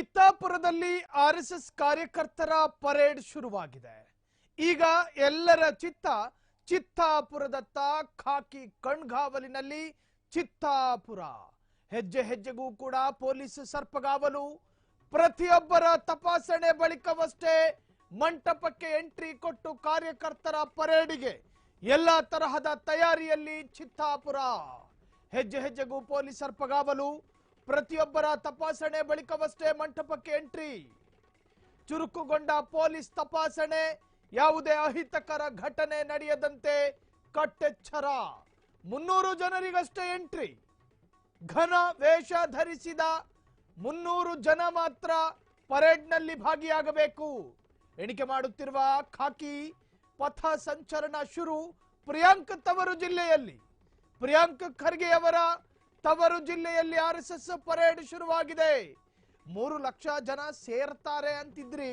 ಚಿತ್ತಾಪುರದಲ್ಲಿ RSS ಕಾರ್ಯಕರ್ತರ parade ಶುರುವಾಗಿದೆ. ಈಗ ಎಲ್ಲರ ಚಿತ್ತ ಚಿತ್ತಾಪುರದತ್ತ. ಖಾಕಿ ಕಣ್ಗಾವಲಿನಲ್ಲಿ ಚಿತ್ತಾಪುರ. ಹೆಜ್ಜೆ ಹೆಜ್ಜೆಗೂ ಕೂಡ ಪೊಲೀಸ್ ಸರ್ಪಗಾವಲು. ಪ್ರತಿಯೊಬ್ಬರ ತಪಾಸಣೆ ಬಳಿಕವಷ್ಟೇ ಮಂಟಪಕ್ಕೆ ಎಂಟ್ರಿ ಕೊಟ್ಟು ಕಾರ್ಯಕರ್ತರ ಪರೇಡಿಗೆ ಎಲ್ಲ ತರಹದ ತಯಾರಿಯಲ್ಲಿ ಚಿತ್ತಾಪುರ. ಹೆಜ್ಜೆ ಹೆಜ್ಜೆಗೂ ಪೊಲೀಸ್ ಸರ್ಪಗಾವಲು. ಪ್ರತಿಯೊಬ್ಬರ ತಪಾಸಣೆ ಬಳಿಕವಷ್ಟೇ ಮಂಟಪಕ್ಕೆ ಎಂಟ್ರಿ. ಚುರುಕುಗೊಂಡ ಪೊಲೀಸ್ ತಪಾಸಣೆ ಯಾವುದೇ ಅಹಿತಕರ ಘಟನೆ ನಡೆಯದಂತೆ ಕಟ್ಟೆಚ್ಚರ. ಮುನ್ನೂರು ಜನರಿಗಷ್ಟೇ ಎಂಟ್ರಿ. ಘನ ವೇಷ ಧರಿಸಿದ ಮುನ್ನೂರು ಜನ ಮಾತ್ರ ಪರೇಡ್ನಲ್ಲಿ ಭಾಗಿಯಾಗಬೇಕು. ಎಣಿಕೆ ಮಾಡುತ್ತಿರುವ ಖಾಕಿ ಪಥ ಸಂಚರಣ ಶುರು ಪ್ರಿಯಾಂಕ್ ತವರು ಜಿಲ್ಲೆಯಲ್ಲಿ. ಪ್ರಿಯಾಂಕ್ ಖರ್ಗೆ ಅವರ ತವರು ಜಿಲ್ಲೆಯಲ್ಲಿ ಆರ್ ಎಸ್ ಎಸ್ ಪರೇಡ್ ಶುರುವಾಗಿದೆ. ಮೂರು ಲಕ್ಷ ಜನ ಸೇರ್ತಾರೆ ಅಂತಿದ್ರಿ.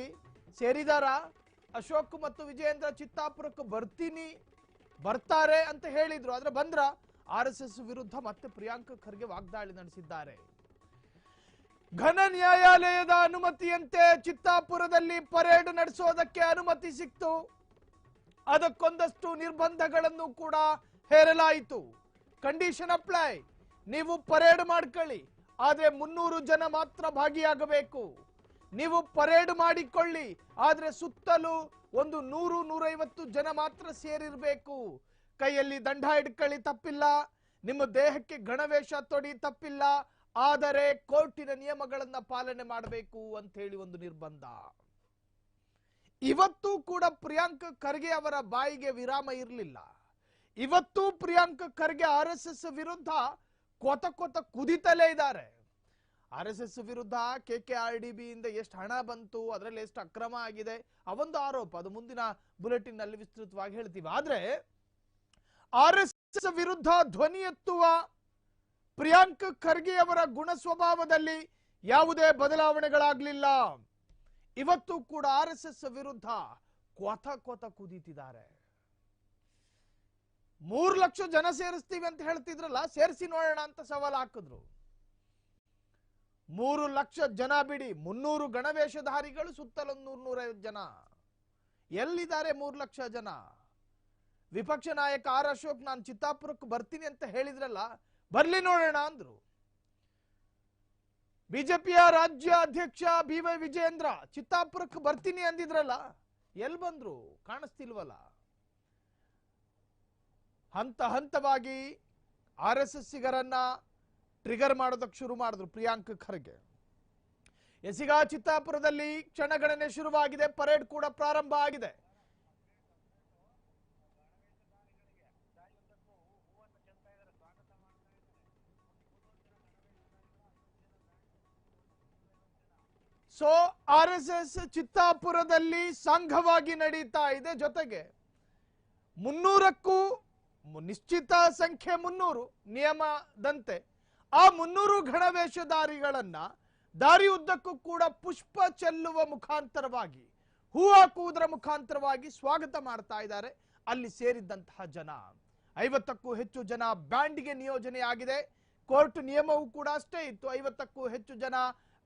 ಸೇರಿದಾರ? ಅಶೋಕ್ ಮತ್ತು ವಿಜಯೇಂದ್ರ ಚಿತ್ತಾಪುರಕ್ಕೆ ಬರ್ತೀನಿ, ಬರ್ತಾರೆ ಅಂತ ಹೇಳಿದ್ರು. ಆದ್ರೆ ಬಂದ್ರ? ಆರ್ ಎಸ್ ಎಸ್ ವಿರುದ್ಧ ಮತ್ತೆ ಪ್ರಿಯಾಂಕ ಖರ್ಗೆ ವಾಗ್ದಾಳಿ ನಡೆಸಿದ್ದಾರೆ. ಘನ ನ್ಯಾಯಾಲಯದ ಅನುಮತಿಯಂತೆ ಚಿತ್ತಾಪುರದಲ್ಲಿ ಪರೇಡ್ ನಡೆಸೋದಕ್ಕೆ ಅನುಮತಿ ಸಿಕ್ತು. ಅದಕ್ಕೊಂದಷ್ಟು ನಿರ್ಬಂಧಗಳನ್ನು ಕೂಡ ಹೇರಲಾಯಿತು. Condition apply. ನೀವು ಪರೇಡ್ ಮಾಡ್ಕೊಳ್ಳಿ, ಆದ್ರೆ ಮುನ್ನೂರು ಜನ ಮಾತ್ರ ಭಾಗಿಯಾಗಬೇಕು. ನೀವು ಪರೇಡ್ ಮಾಡಿಕೊಳ್ಳಿ, ಆದ್ರೆ ಸುತ್ತಲೂ ಒಂದು ನೂರು, ನೂರೈವತ್ತು ಜನ ಮಾತ್ರ ಸೇರಿರ್ಬೇಕು. ಕೈಯಲ್ಲಿ ದಂಡ ಹಿಡ್ಕೊಳ್ಳಿ ತಪ್ಪಿಲ್ಲ, ನಿಮ್ಮ ದೇಹಕ್ಕೆ ಗಣವೇಶ ತೊಡಿ ತಪ್ಪಿಲ್ಲ, ಆದರೆ ಕೋರ್ಟಿನ ನಿಯಮಗಳನ್ನ ಪಾಲನೆ ಮಾಡಬೇಕು ಅಂತ ಹೇಳಿ ಒಂದು ನಿರ್ಬಂಧ. ಇವತ್ತು ಕೂಡ ಪ್ರಿಯಾಂಕ ಖರ್ಗೆ ಅವರ ಬಾಯಿಗೆ ವಿರಾಮ ಇರಲಿಲ್ಲ. ಇವತ್ತು Priyanka Kharge R S S ವಿರುದ್ಧ ಕೊತ ಕೊತ ಕುದಿತಲೇ ಇದ್ದಾರೆ. ಆರ್ ಎಸ್ ಎಸ್ ವಿರುದ್ಧ K K R D B ಇಂದ ಎಷ್ಟು ಹಣ ಬಂತು, ಅದರಲ್ಲಿ ಎಷ್ಟು ಅಕ್ರಮ ಆಗಿದೆ, ಅವೊಂದು ಆರೋಪ, ಅದು ಮುಂದಿನ ಬುಲೆಟಿನ್ನಲ್ಲಿ ವಿಸ್ತೃತವಾಗಿ ಹೇಳ್ತೀವಿ. ಆದ್ರೆ, ಆರ್ ಎಸ್ ಎಸ್ ವಿರುದ್ಧ ಧ್ವನಿ ಎತ್ತುವ ಪ್ರಿಯಾಂಕ್ ಖರ್ಗೆ ಅವರ ಗುಣ ಸ್ವಭಾವದಲ್ಲಿ ಯಾವುದೇ ಬದಲಾವಣೆಗಳಾಗ್ಲಿಲ್ಲ. ಇವತ್ತು ಕೂಡ ಆರ್ ಎಸ್ ಎಸ್ ವಿರುದ್ಧ ಕೊತ ಕೊತ ಕುದೀತಿದ್ದಾರೆ. ಮೂರ್ ಲಕ್ಷ ಜನ ಸೇರಿಸ್ತೀವಿ ಅಂತ ಹೇಳ್ತಿದ್ರಲ್ಲ, ಸೇರಿಸಿ ನೋಡೋಣ ಅಂತ ಸವಾಲ್ ಹಾಕಿದ್ರು. ಮೂರು ಲಕ್ಷ ಜನ ಬಿಡಿ, ಮುನ್ನೂರು ಗಣವೇಶಧಾರಿಗಳು ಸುತ್ತಲೊಂದು ನೂರ್ ನೂರೈವತ್ತು ಜನ. ಎಲ್ಲಿದ್ದಾರೆ ಮೂರು ಲಕ್ಷ ಜನ? ವಿಪಕ್ಷ ನಾಯಕ ಆರ್ ಅಶೋಕ್, ನಾನು ಚಿತ್ತಾಪುರಕ್ಕೆ ಬರ್ತೀನಿ ಅಂತ ಹೇಳಿದ್ರಲ್ಲ, ಬರ್ಲಿ ನೋಡೋಣ ಅಂದ್ರು. ಬಿಜೆಪಿಯ ರಾಜ್ಯ ಅಧ್ಯಕ್ಷ ಬಿ ವೈ ವಿಜಯೇಂದ್ರ, ಚಿತ್ತಾಪುರಕ್ಕೆ ಬರ್ತೀನಿ ಅಂದಿದ್ರಲ್ಲ, ಎಲ್ ಬಂದ್ರು? ಕಾಣಿಸ್ತಿಲ್ವಲ್ಲ? ಹಂತ ಹಂತವಾಗಿ ಆರ್ ಎಸ್ ಎಸ್ಸಿಗರನ್ನ ಟ್ರಿಗರ್ ಮಾಡೋದಕ್ಕೆ ಶುರು ಮಾಡಿದ್ರು ಪ್ರಿಯಾಂಕ್ ಖರ್ಗೆ. ಎಸಿಗಾ ಚಿತ್ತಾಪುರದಲ್ಲಿ ಕ್ಷಣಗಣನೆ ಶುರುವಾಗಿದೆ ಪರೇಡ್ ಕೂಡ ಪ್ರಾರಂಭ ಆಗಿದೆ. ಸೊ ಆರ್ ಎಸ್ ಎಸ್ ಚಿತ್ತಾಪುರದಲ್ಲಿ ಸಂಘವಾಗಿ ನಡೀತಾ ಇದೆ ಜೊತೆಗೆ ಮುನ್ನೂರಕ್ಕೂ ನಿಶ್ಚಿತ ಸಂಖ್ಯೆ ಮುನ್ನೂರು ನಿಯಮದಂತೆ ಆ ಮುನ್ನೂರು ದಾರಿ ಉದ್ದಕ್ಕೂ ಕೂಡ ಪುಷ್ಪ ಚೆಲ್ಲುವ ಮುಖಾಂತರವಾಗಿ, ಹೂ ಹಾಕುವುದರ ಮುಖಾಂತರವಾಗಿ ಸ್ವಾಗತ ಮಾಡ್ತಾ ಇದ್ದಾರೆ. ಅಲ್ಲಿ ಸೇರಿದ್ದಂತಹ ಜನ, ಐವತ್ತಕ್ಕೂ ಹೆಚ್ಚು ಜನ ಬ್ಯಾಂಡ್ಗೆ ನಿಯೋಜನೆಯಾಗಿದೆ. ಕೋರ್ಟ್ ನಿಯಮವೂ ಕೂಡ ಅಷ್ಟೇ ಇತ್ತು. ಐವತ್ತಕ್ಕೂ ಹೆಚ್ಚು ಜನ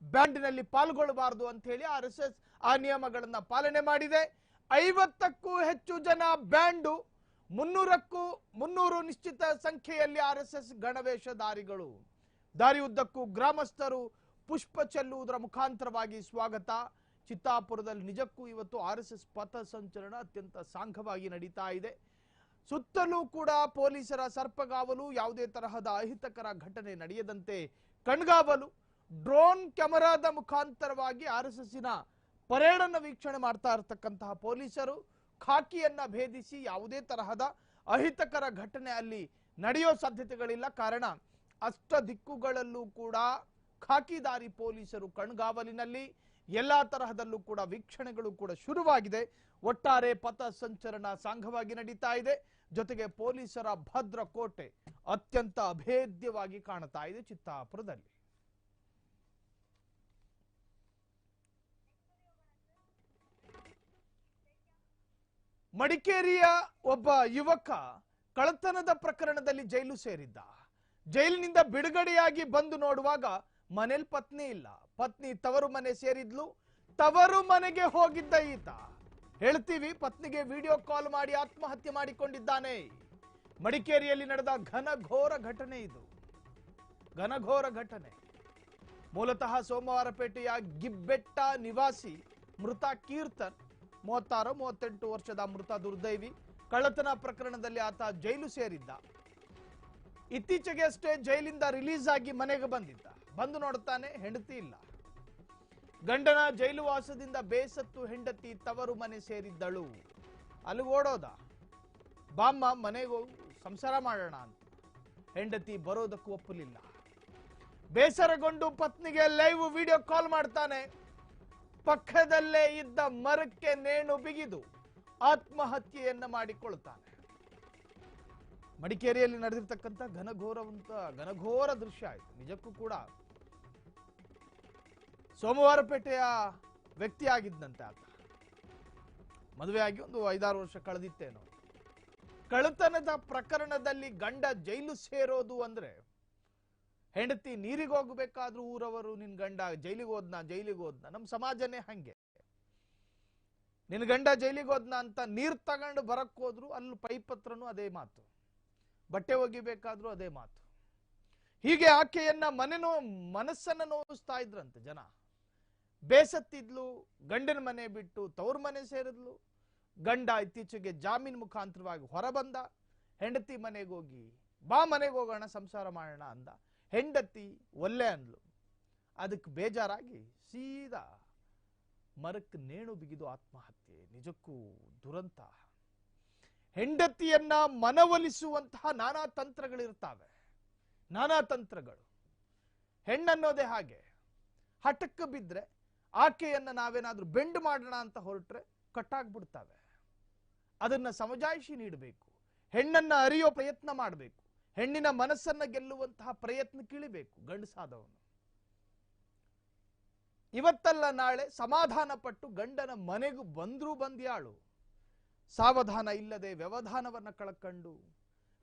ಬ್ಯಾಂಡ್ನಲ್ಲಿ ಪಾಲ್ಗೊಳ್ಳಬಾರದು ಅಂತ ಹೇಳಿ ಆರ್ ಎಸ್ ಎಸ್ ಆ ನಿಯಮಗಳನ್ನ ಪಾಲನೆ ಮಾಡಿದೆ. ಐವತ್ತಕ್ಕೂ ಹೆಚ್ಚು ಜನ ಬ್ಯಾಂಡು ಮುನ್ನೂರಕ್ಕೂ ಮುನ್ನೂರು ನಿಶ್ಚಿತ ಸಂಖ್ಯೆಯಲ್ಲಿ ಆರ್ ಎಸ್ ಎಸ್ ಗಣವೇಷಧಾರಿಗಳು ದಾರಿ ಉದ್ದಕ್ಕೂ ಗ್ರಾಮಸ್ಥರು ಪುಷ್ಪ ಚೆಲ್ಲುವುದರ ಮುಖಾಂತರವಾಗಿ ಸ್ವಾಗತ. ಚಿತ್ತಾಪುರದಲ್ಲಿ ನಿಜಕ್ಕೂ ಇವತ್ತು ಆರ್ ಎಸ್ ಎಸ್ ಪಥ ಸಂಚಲನ ಅತ್ಯಂತ ಸಾಂಘವಾಗಿ ನಡೀತಾ ಇದೆ. ಸುತ್ತಲೂ ಕೂಡ ಪೊಲೀಸರ ಸರ್ಪಗಾವಲು, ಯಾವುದೇ ತರಹದ ಅಹಿತಕರ ಘಟನೆ ನಡೆಯದಂತೆ ಕಣ್ಗಾವಲು, ಡ್ರೋನ್ ಕ್ಯಾಮೆರಾದ ಮುಖಾಂತರವಾಗಿ ಆರ್ ಎಸ್ ಎಸ್ಸಿನ ಪರೇಡನ್ನು ವೀಕ್ಷಣೆ ಮಾಡ್ತಾ ಇರತಕ್ಕಂತಹ ಪೊಲೀಸರು ಖಾಕಿಯನ್ನ ಭೇದಿಸಿ ಯಾವುದೇ ತರಹದ ಅಹಿತಕರ ಘಟನೆ ಅಲ್ಲಿ ನಡೆಯೋ ಸಾಧ್ಯತೆಗಳಿಲ್ಲ. ಕಾರಣ ಅಷ್ಟ ದಿಕ್ಕುಗಳಲ್ಲೂ ಕೂಡ ಖಾಕಿದಾರಿ ಪೊಲೀಸರು ಕಣ್ಗಾವಲಿನಲ್ಲಿ, ಎಲ್ಲಾ ತರಹದಲ್ಲೂ ಕೂಡ ವೀಕ್ಷಣೆಗಳು ಕೂಡ ಶುರುವಾಗಿದೆ. ಒಟ್ಟಾರೆ ಪಥ ಸಂಚಲನ ಸಾಂಘವಾಗಿ ನಡೀತಾ ಇದೆ. ಜೊತೆಗೆ ಪೊಲೀಸರ ಭದ್ರ ಕೋಟೆ ಅತ್ಯಂತ ಅಭೇದ್ಯವಾಗಿ ಕಾಣ್ತಾ ಇದೆ ಚಿತ್ತಾಪುರದಲ್ಲಿ. ಮಡಿಕೇರಿಯ ಒಬ್ಬ ಯುವಕ ಕಳತನದ ಪ್ರಕರಣದಲ್ಲಿ ಜೈಲು ಸೇರಿದ್ದ. ಜೈಲಿನಿಂದ ಬಿಡುಗಡೆಯಾಗಿ ಬಂದು ನೋಡುವಾಗ ಮನೇಲಿ ಪತ್ನಿ ಇಲ್ಲ. ಪತ್ನಿ ತವರು ಮನೆ ಸೇರಿದ್ಲು. ತವರು ಮನೆಗೆ ಹೋಗಿದ್ದ ಈತ. ಹೇಳ್ತೀವಿ, ಪತ್ನಿಗೆ ವಿಡಿಯೋ ಕಾಲ್ ಮಾಡಿ ಆತ್ಮಹತ್ಯೆ ಮಾಡಿಕೊಂಡಿದ್ದಾನೆ. ಮಡಿಕೇರಿಯಲ್ಲಿ ನಡೆದ ಘನಘೋರ ಘಟನೆ ಇದು. ಘನಘೋರ ಘಟನೆ. ಮೂಲತಃ ಸೋಮವಾರಪೇಟೆಯ ಗಿಬ್ಬೆಟ್ಟ ನಿವಾಸಿ ಮೃತ ಕೀರ್ತನ್ ಮೂವತ್ತಾರು, ಮೂವತ್ತೆಂಟು ವರ್ಷದ ಮೃತ ದುರ್ದೈವಿ. ಕಳ್ಳತನ ಪ್ರಕರಣದಲ್ಲಿ ಆತ ಜೈಲು ಸೇರಿದ್ದ. ಇತ್ತೀಚೆಗೆ ಅಷ್ಟೇ ಜೈಲಿಂದ ರಿಲೀಸ್ ಆಗಿ ಮನೆಗೆ ಬಂದಿದ್ದ. ಬಂದು ನೋಡ್ತಾನೆ ಹೆಂಡತಿ ಇಲ್ಲ. ಗಂಡನ ಜೈಲು ವಾಸದಿಂದ ಬೇಸತ್ತು ಹೆಂಡತಿ ತವರು ಮನೆ ಸೇರಿದ್ದಳು. ಅಲ್ಲಿ ಓಡೋದ. ಬಾಮ್ಮ, ಮನೆಗೆ ಸಂಸಾರ ಮಾಡೋಣ ಅಂತ. ಹೆಂಡತಿ ಬರೋದಕ್ಕೂ ಒಪ್ಪಲಿಲ್ಲ. ಬೇಸರಗೊಂಡು ಪತ್ನಿಗೆ ಲೈವ್ ವಿಡಿಯೋ ಕಾಲ್ ಮಾಡ್ತಾನೆ. ಪಕ್ಕದಲ್ಲೇ ಇದ್ದ ಮರಕ್ಕೆ ನೇಣು ಬಿಗಿದು ಆತ್ಮಹತ್ಯೆಯನ್ನ ಮಾಡಿಕೊಳ್ತಾನೆ ಮಡಿಕೇರಿಯಲ್ಲಿ ನಡೆದಿರ್ತಕ್ಕಂಥ ಘನಘೋರವಂತ ಘನಘೋರ ದೃಶ್ಯ ಆಯಿತು. ನಿಜಕ್ಕೂ ಕೂಡ ಸೋಮವಾರಪೇಟೆಯ ವ್ಯಕ್ತಿ ಆಗಿದ್ದಂತೆ ಆತ. ಮದುವೆ ಆಗಿ ಒಂದು ಐದಾರು ವರ್ಷ ಕಳೆದಿತ್ತೇನೋ. ಕಳತನದ ಪ್ರಕರಣದಲ್ಲಿ ಗಂಡ ಜೈಲು ಸೇರೋದು ಅಂದ್ರೆ ಹೆಂಡತಿ ನೀರಿಗೆ ಹೋಗ್ಬೇಕಾದ್ರೂ ಊರವರು, ನಿನ್ ಗಂಡ ಜೈಲಿಗೆ ಹೋದ್ನ ಜೈಲಿಗೆ ಹೋದ್ನ? ನಮ್ಮ ಸಮಾಜನೇ ಹಂಗೆ. ನಿನ್ ಗಂಡ ಜೈಲಿಗೆ ಹೋದ್ನ ಅಂತ ನೀರ್ ತಗೊಂಡು ಬರಕ್ ಹೋದ್ರು ಅಲ್ಲಿ ಪೈಪ್ ಹತ್ರನೂ ಅದೇ ಮಾತು. ಬಟ್ಟೆ ಒಗಿಬೇಕಾದ್ರೂ ಅದೇ ಮಾತು. ಹೀಗೆ ಆಕೆಯನ್ನ ಮನೆನೋ ಮನಸ್ಸನ್ನ ನೋವಿಸ್ತಾ ಇದ್ರಂತೆ ಜನ. ಬೇಸತ್ತಿದ್ಲು, ಗಂಡನ ಮನೆ ಬಿಟ್ಟು ತವ್ರ ಮನೆ ಸೇರಿದ್ಲು. ಗಂಡ ಇತ್ತೀಚೆಗೆ ಜಾಮೀನ್ ಮುಖಾಂತರವಾಗಿ ಹೊರಬಂದ ಹೆಂಡತಿ ಮನೆಗೆ ಹೋಗಿ, ಬಾ ಮನೆಗೆ ಹೋಗೋಣ, ಸಂಸಾರ ಮಾಡೋಣ ಅಂದ. ಹೆಂಡತಿ ಒಲ್ಲೆ ಅಂದ್ಲು. ಅದಕ್ಕೆ ಬೇಜಾರಾಗಿ ಸೀದಾ ಮರಕ್ಕೆ ನೇಣು ಬಿಗಿದು ಆತ್ಮಹತ್ಯೆ. ನಿಜಕ್ಕೂ ದುರಂತ. ಹೆಂಡತಿಯನ್ನ ಮನವೊಲಿಸುವಂತಹ ನಾನಾ ತಂತ್ರಗಳಿರ್ತಾವೆ. ನಾನಾ ತಂತ್ರಗಳು. ಹೆಣ್ಣನ್ನೋದೇ ಹಾಗೆ. ಹಠಕ್ಕೆ ಬಿದ್ದರೆ ಆಕೆಯನ್ನ ನಾವೇನಾದ್ರೂ ಬೆಂಡ್ ಮಾಡೋಣ ಅಂತ ಹೊರಟ್ರೆ ಕಟ್ಟಾಗ್ಬಿಡ್ತಾವೆ. ಅದನ್ನ ಸಮಜಾಯಿಷಿ ನೀಡಬೇಕು. ಹೆಣ್ಣನ್ನ ಅರಿಯೋ ಪ್ರಯತ್ನ ಮಾಡಬೇಕು. ಹೆಣ್ಣಿನ ಮನಸ್ಸನ್ನ ಗೆಲ್ಲುವಂತಹ ಪ್ರಯತ್ನ ಇಳಿಬೇಕು ಗಂಡಸಾದವನು. ಇವತ್ತಲ್ಲ ನಾಳೆ ಸಮಾಧಾನ ಪಟ್ಟು ಗಂಡನ ಮನೆಗೂ ಬಂದ್ರೂ ಬಂದ್ಯಾಳು. ಸಾವಧಾನ ಇಲ್ಲದೆ ವ್ಯವಧಾನವನ್ನ ಕಳಕಂಡು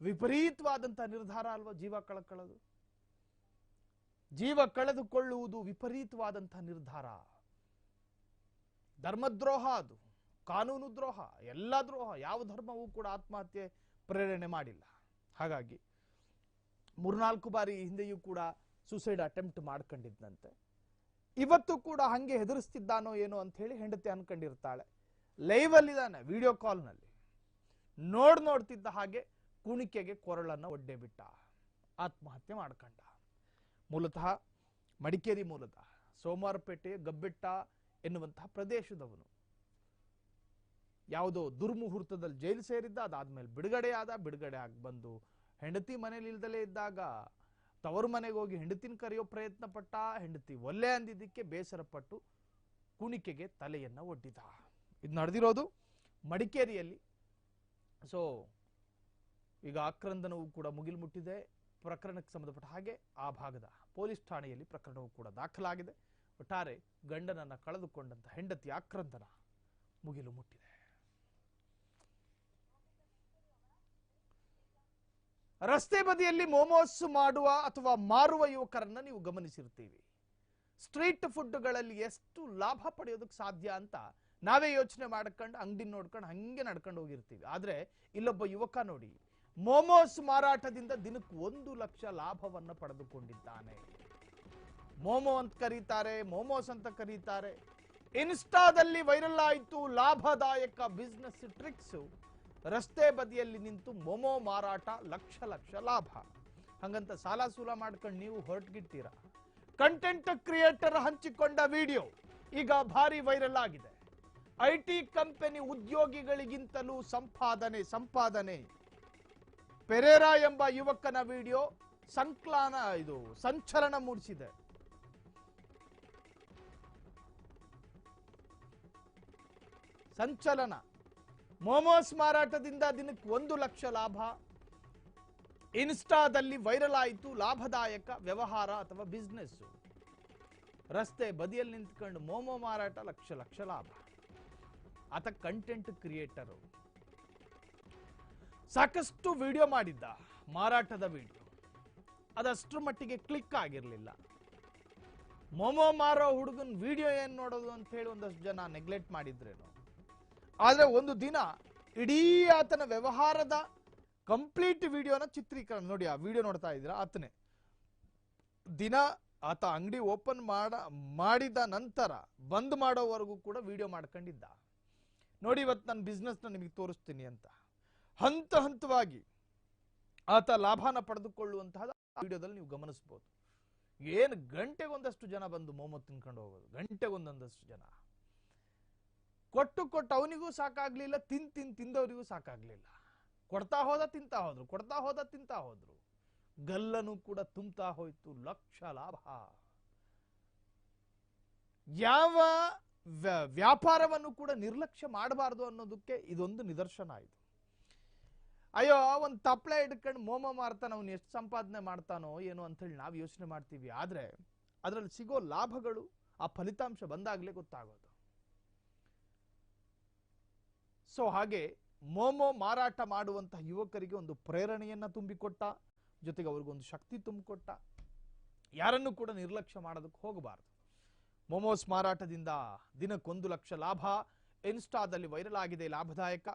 ವಿಪರೀತವಾದಂತಹ ನಿರ್ಧಾರ ಅಲ್ವಾ ಜೀವ ಕಳಕಳದು ಜೀವ ಕಳೆದುಕೊಳ್ಳುವುದು ವಿಪರೀತವಾದಂತಹ ನಿರ್ಧಾರ. ಧರ್ಮದ್ರೋಹ ಅದು, ಕಾನೂನು ದ್ರೋಹ, ಎಲ್ಲ ದ್ರೋಹ, ಯಾವ ಧರ್ಮವೂ ಕೂಡ ಆತ್ಮಹತ್ಯೆ ಪ್ರೇರಣೆ ಮಾಡಿಲ್ಲ. ಹಾಗಾಗಿ ಮೂರ್ನಾಲ್ಕು ಬಾರಿ ಹಿಂದೆಯೂ ಕೂಡ ಸೂಸೈಡ್ ಅಟೆಂಪ್ಟ್ ಮಾಡ್ಕೊಂಡಿದ್ದಂತೆ ಇವತ್ತು ಕೂಡ ಹಂಗೆ ಹೆದರಿಸ್ತಿದ್ದಾನೋ ಏನೋ ಅಂತ ಹೇಳಿ ಹೆಂಡತಿ ಅನ್ಕೊಂಡಿರ್ತಾಳೆ. ಲೈವ್ ಅಲ್ಲಿದ್ದಾನೆ ವಿಡಿಯೋ ಕಾಲ್ನಲ್ಲಿ ನೋಡ್ ನೋಡ್ತಿದ್ದ ಹಾಗೆ ಕುಣಿಕೆಗೆ ಕೊರಳನ್ನ ಒಡ್ಡೆ ಬಿಟ್ಟ. ಆತ್ಮಹತ್ಯೆ ಮಾಡ್ಕೊಂಡ. ಮೂಲತಃ ಮಡಿಕೇರಿ ಮೂಲತಃ ಸೋಮವಾರಪೇಟೆ ಗಬ್ಬೆಟ್ಟ ಎನ್ನುವಂತಹ ಪ್ರದೇಶದವನು. ಯಾವುದೋ ದುರ್ಮುಹೂರ್ತದಲ್ಲಿ ಜೈಲು ಸೇರಿದ್ದ, ಅದಾದ್ಮೇಲೆ ಬಿಡುಗಡೆ ಆದ ಬಿಡುಗಡೆ ಆಗಿ ಬಂದು ಹೆಂಡತಿ ಮನೇಲಿ ಇಲ್ದಲೇ ಇದ್ದಾಗ ತವರು ಮನೆಗೆ ಹೋಗಿ ಹೆಂಡತಿನ ಕರೆಯೋ ಪ್ರಯತ್ನ ಪಟ್ಟ, ಹೆಂಡತಿ ಒಲ್ಲೆ ಅಂದಿದ್ದಕ್ಕೆ ಬೇಸರಪಟ್ಟು ಕುಣಿಕೆಗೆ ತಲೆಯನ್ನ ಒಡ್ಡಿದ. ಇದು ನಡೆದಿರೋದು ಮಡಿಕೇರಿಯಲ್ಲಿ. ಸೊ ಈಗ ಆಕ್ರಂದನವು ಕೂಡ ಮುಗಿಲು ಮುಟ್ಟಿದೆ ಪ್ರಕರಣಕ್ಕೆ ಸಂಬಂಧಪಟ್ಟ ಹಾಗೆ ಆ ಭಾಗದ ಪೊಲೀಸ್ ಠಾಣೆಯಲ್ಲಿ ಪ್ರಕರಣವು ಕೂಡ ದಾಖಲಾಗಿದೆ. ಒಟ್ಟಾರೆ ಗಂಡನನ್ನ ಕಳೆದುಕೊಂಡಂತ ಹೆಂಡತಿ ಆಕ್ರಂದನ ಮುಗಿಲು ಮುಟ್ಟಿದೆ. ರಸ್ತೆ ಬದಿಯಲ್ಲಿ ಮೋಮೋಸ್ ಮಾಡುವ ಅಥವಾ ಮಾರುವ ಯುವಕರನ್ನ ನೀವು ಗಮನಿಸಿರ್ತೀವಿ. ಸ್ಟ್ರೀಟ್ ಫುಡ್ಗಳಲ್ಲಿ ಎಷ್ಟು ಲಾಭ ಪಡೆಯೋದಕ್ಕೆ ಸಾಧ್ಯ ಅಂತ ನಾವೇ ಯೋಚನೆ ಮಾಡ್ಕೊಂಡು ಅಂಗಡಿ ನೋಡ್ಕೊಂಡು ಹಂಗೆ ನಡ್ಕೊಂಡು ಹೋಗಿರ್ತೀವಿ. ಆದ್ರೆ ಇಲ್ಲೊಬ್ಬ ಯುವಕ ನೋಡಿ, ಮೋಮೋಸ್ ಮಾರಾಟದಿಂದ ದಿನಕ್ಕೆ ಒಂದು ಲಕ್ಷ ಲಾಭವನ್ನು ಪಡೆದುಕೊಂಡಿದ್ದಾನೆ. ಮೋಮೋ ಅಂತ ಕರೀತಾರೆ, ಮೋಮೋಸ್ ಅಂತ ಕರೀತಾರೆ. ಇನ್ಸ್ಟಾದಲ್ಲಿ ವೈರಲ್ ಆಯಿತು ಲಾಭದಾಯಕ ಬಿಸ್ನೆಸ್ ಟ್ರಿಕ್ಸ್. ರಸ್ತೆ ಬದಿಯಲ್ಲಿ ನಿಂತು ಮೊಮೋ ಮಾರಾಟ ಲಕ್ಷ ಲಕ್ಷ ಲಾಭ. ಹಂಗಂತ ಸಾಲ ಸೂಲ ಮಾಡ್ಕೊಂಡು ನೀವು ಹೊರಟ್ಗಿರ್ತೀರಾ ಕಂಟೆಂಟ್ ಕ್ರಿಯೇಟರ್ ಹಂಚಿಕೊಂಡ ವಿಡಿಯೋ ಈಗ ಭಾರಿ ವೈರಲ್ ಆಗಿದೆ. ಐ ಟಿ ಕಂಪನಿ ಉದ್ಯೋಗಿಗಳಿಗಿಂತಲೂ ಸಂಪಾದನೆ ಸಂಪಾದನೆ. ಪೆರೇರಾ ಎಂಬ ಯುವಕನ ವಿಡಿಯೋ ಸಂಕ್ಲಾನ ಇದು ಸಂಚಲನ ಮೂಡಿಸಿದೆ. ಸಂಚಲನ. ಮೋಮೋಸ್ ಮಾರಾಟದಿಂದ ದಿನಕ್ಕೆ ಒಂದು ಲಕ್ಷ ಲಾಭ. ಇನ್ಸ್ಟಾದಲ್ಲಿ ವೈರಲ್ ಆಯಿತು, ಲಾಭದಾಯಕ ವ್ಯವಹಾರ ಅಥವಾ ಬಿಸ್ನೆಸ್ ರಸ್ತೆ ಬದಿಯಲ್ಲಿ ನಿಂತ್ಕೊಂಡು ಮೋಮೋ ಮಾರಾಟ ಲಕ್ಷ ಲಕ್ಷ ಲಾಭ. ಆತ ಕಂಟೆಂಟ್ ಕ್ರಿಯೇಟರು ಸಾಕಷ್ಟು ವಿಡಿಯೋ ಮಾಡಿದ್ದ, ಮಾರಾಟದ ವಿಡಿಯೋ ಅದಷ್ಟರ ಮಟ್ಟಿಗೆ ಕ್ಲಿಕ್ ಆಗಿರಲಿಲ್ಲ. ಮೋಮೋ ಮಾರೋ ಹುಡುಗನ ವಿಡಿಯೋ ಏನು ನೋಡೋದು ಅಂತ ಹೇಳಿ ಒಂದಷ್ಟು ಜನ ನೆಗ್ಲೆಕ್ಟ್ ಮಾಡಿದ್ರೇನು. ಆದ್ರೆ ಒಂದು ದಿನ ಇಡೀ ಆತನ ವ್ಯವಹಾರದ ಕಂಪ್ಲೀಟ್ ವಿಡಿಯೋನ ಚಿತ್ರೀಕರಣ. ನೋಡಿ, ಆ ವಿಡಿಯೋ ನೋಡ್ತಾ ಇದ್ದೀರಾ? ಆತನೇ. ದಿನ ಆತ ಅಂಗಡಿ ಓಪನ್ ಮಾಡ, ಮಾಡಿದ ನಂತರ ಬಂದ್ ಮಾಡೋವರೆಗೂ ಕೂಡ ವಿಡಿಯೋ ಮಾಡ್ಕೊಂಡಿದ್ದ. ನೋಡಿ, ಇವತ್ತು ನನ್ನ ಬಿಸ್ನೆಸ್ನ ನಿಮಗೆ ತೋರಿಸ್ತೀನಿ ಅಂತ. ಹಂತ ಹಂತವಾಗಿ ಆತ ಲಾಭನ ಪಡೆದುಕೊಳ್ಳುವಂತಹ ವಿಡಿಯೋದಲ್ಲಿ ನೀವು ಗಮನಿಸ್ಬೋದು. ಏನು ಗಂಟೆಗೊಂದಷ್ಟು ಜನ ಬಂದು ಮೊಹಮ್ಮದ್ ತಿನ್ಕೊಂಡು ಹೋಗೋದು? ಗಂಟೆಗೊಂದೊಂದಷ್ಟು ಜನ. ಕೊಟ್ಟು ಕೊಟ್ಟು ಅವನಿಗೂ ಸಾಕಾಗ್ಲಿಲ್ಲ, ತಿನ್ ತಿನ್, ತಿಂದವರಿಗೂ ಸಾಕಾಗ್ಲಿಲ್ಲ. ಕೊಡ್ತಾ ಹೋದ, ತಿಂತಾ ಹೋದ್ರು, ಕೊಡ್ತಾ ಹೋದ, ತಿಂತಾ ಹೋದ್ರು. ಗಲ್ಲನು ಕೂಡ ತುಂಬ್ತಾ ಹೋಯ್ತು, ಲಕ್ಷ ಲಾಭ. ಯಾವ ವ್ಯ- ವ್ಯಾಪಾರವನ್ನು ಕೂಡ ನಿರ್ಲಕ್ಷ್ಯ ಮಾಡಬಾರದು ಅನ್ನೋದಕ್ಕೆ ಇದೊಂದು ನಿದರ್ಶನ ಆಯ್ತು ಅಯ್ಯೋ, ಒಂದು ತಪ್ಪಳೆ ಹಿಡ್ಕೊಂಡು ಮೋಮ ಮಾರ್ತಾನ, ಅವನು ಎಷ್ಟು ಸಂಪಾದನೆ ಮಾಡ್ತಾನೋ ಏನೋ ಅಂತೇಳಿ ನಾವು ಯೋಚನೆ ಮಾಡ್ತೀವಿ. ಆದ್ರೆ ಅದರಲ್ಲಿ ಸಿಗೋ ಲಾಭಗಳು, ಆ ಫಲಿತಾಂಶ ಬಂದಾಗಲೇ ಗೊತ್ತಾಗೋದು. ಸೊ ಹಾಗೆ ಮೋಮೋ ಮಾರಾಟ ಮಾಡುವಂತಹ ಯುವಕರಿಗೆ ಒಂದು ಪ್ರೇರಣೆಯನ್ನ ತುಂಬಿಕೊಟ್ಟ, ಜೊತೆಗೆ ಅವ್ರಿಗೊಂದು ಶಕ್ತಿ ತುಂಬಿಕೊಟ್ಟ. ಯಾರನ್ನು ಕೂಡ ನಿರ್ಲಕ್ಷ್ಯ ಮಾಡೋದಕ್ಕೆ ಹೋಗಬಾರದು. ಮೋಮೋಸ್ ಮಾರಾಟದಿಂದ ದಿನಕ್ಕೊಂದು ಲಕ್ಷ ಲಾಭ. ಇನ್ಸ್ಟಾದಲ್ಲಿ ವೈರಲ್ ಆಗಿದೆ, ಲಾಭದಾಯಕ.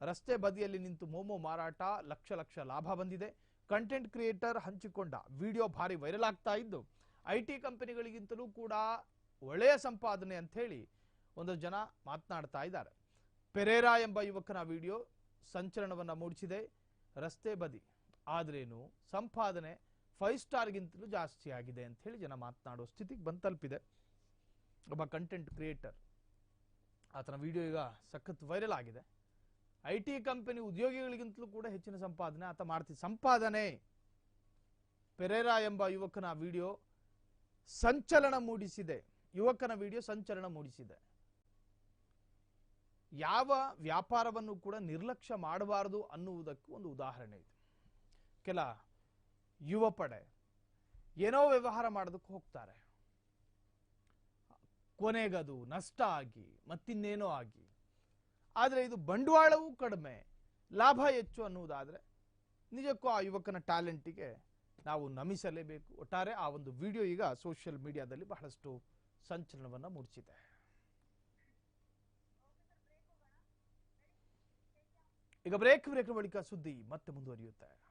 ರಸ್ತೆ ಬದಿಯಲ್ಲಿ ನಿಂತು ಮೋಮೋ ಮಾರಾಟ ಲಕ್ಷ ಲಕ್ಷ ಲಾಭ ಬಂದಿದೆ. ಕಂಟೆಂಟ್ ಕ್ರಿಯೇಟರ್ ಹಂಚಿಕೊಂಡ ವಿಡಿಯೋ ಭಾರಿ ವೈರಲ್ ಆಗ್ತಾ ಇದ್ದು, ಐ ಟಿ ಕಂಪನಿಗಳಿಗಿಂತಲೂ ಕೂಡ ಒಳ್ಳೆಯ ಸಂಪಾದನೆ ಅಂಥೇಳಿ ಒಂದಷ್ಟು ಜನ ಮಾತನಾಡ್ತಾ ಇದ್ದಾರೆ. ಪೆರೇರಾ ಎಂಬ ಯುವಕನ ವಿಡಿಯೋ ಸಂಚಲನವನ್ನು ಮೂಡಿಸಿದೆ. ರಸ್ತೆ ಬದಿ. ಆದ್ರೇನು ಸಂಪಾದನೆ ಫೈವ್ ಸ್ಟಾರ್ಗಿಂತಲೂ ಜಾಸ್ತಿ ಆಗಿದೆ ಅಂತ ಹೇಳಿ ಜನ ಮಾತನಾಡೋ ಸ್ಥಿತಿಗೆ ಬಂದು ತಲುಪಿದೆ ಒಬ್ಬ ಕಂಟೆಂಟ್ ಕ್ರಿಯೇಟರ್ ಆತನ ವಿಡಿಯೋ ಈಗ ಸಖತ್ ವೈರಲ್ ಆಗಿದೆ. ಐ ಟಿ ಕಂಪನಿ ಉದ್ಯೋಗಿಗಳಿಗಿಂತಲೂ ಕೂಡ ಹೆಚ್ಚಿನ ಸಂಪಾದನೆ ಆತ ಮಾಡ್ತಿ ಸಂಪಾದನೆ. ಪೆರೇರಾ ಎಂಬ ಯುವಕನ ವಿಡಿಯೋ ಸಂಚಲನ ಮೂಡಿಸಿದೆ. ಯುವಕನ ವಿಡಿಯೋ ಸಂಚಲನ ಮೂಡಿಸಿದೆ. ಯಾವ ವ್ಯಾಪಾರವನ್ನು ಕೂಡ ನಿರ್ಲಕ್ಷ್ಯ ಮಾಡಬಾರದು ಅನ್ನುವುದಕ್ಕೂ ಒಂದು ಉದಾಹರಣೆ ಇದೆ. ಕೆಲ ಯುವ ಪಡೆ ಏನೋ ವ್ಯವಹಾರ ಮಾಡೋದಕ್ಕೆ ಹೋಗ್ತಾರೆ. ಕೊನೆಗದು, ನಷ್ಟ ಆಗಿ, ಮತ್ತಿನ್ನೇನೋ ಆಗಿ. ಆದರೆ ಇದು ಬಂಡವಾಳವೂ ಕಡಿಮೆ, ಲಾಭ ಹೆಚ್ಚು ಅನ್ನುವುದಾದರೆ ನಿಜಕ್ಕೂ ಆ ಯುವಕನ ಟ್ಯಾಲೆಂಟಿಗೆ ನಾವು ನಮಿಸಲೇಬೇಕು. ಒಟ್ಟಾರೆ ಆ ಒಂದು ವಿಡಿಯೋ ಈಗ ಸೋಷಿಯಲ್ ಮೀಡಿಯಾದಲ್ಲಿ ಬಹಳಷ್ಟು ಸಂಚಲನವನ್ನು ಮೂಡಿಸಿದೆ. ಈಗ ಬ್ರೇಕ್ ಬ್ರೇಕ್ ಬಳಿಕ ಸುದ್ದಿ ಮತ್ತೆ ಮುಂದುವರಿಯುತ್ತೆ.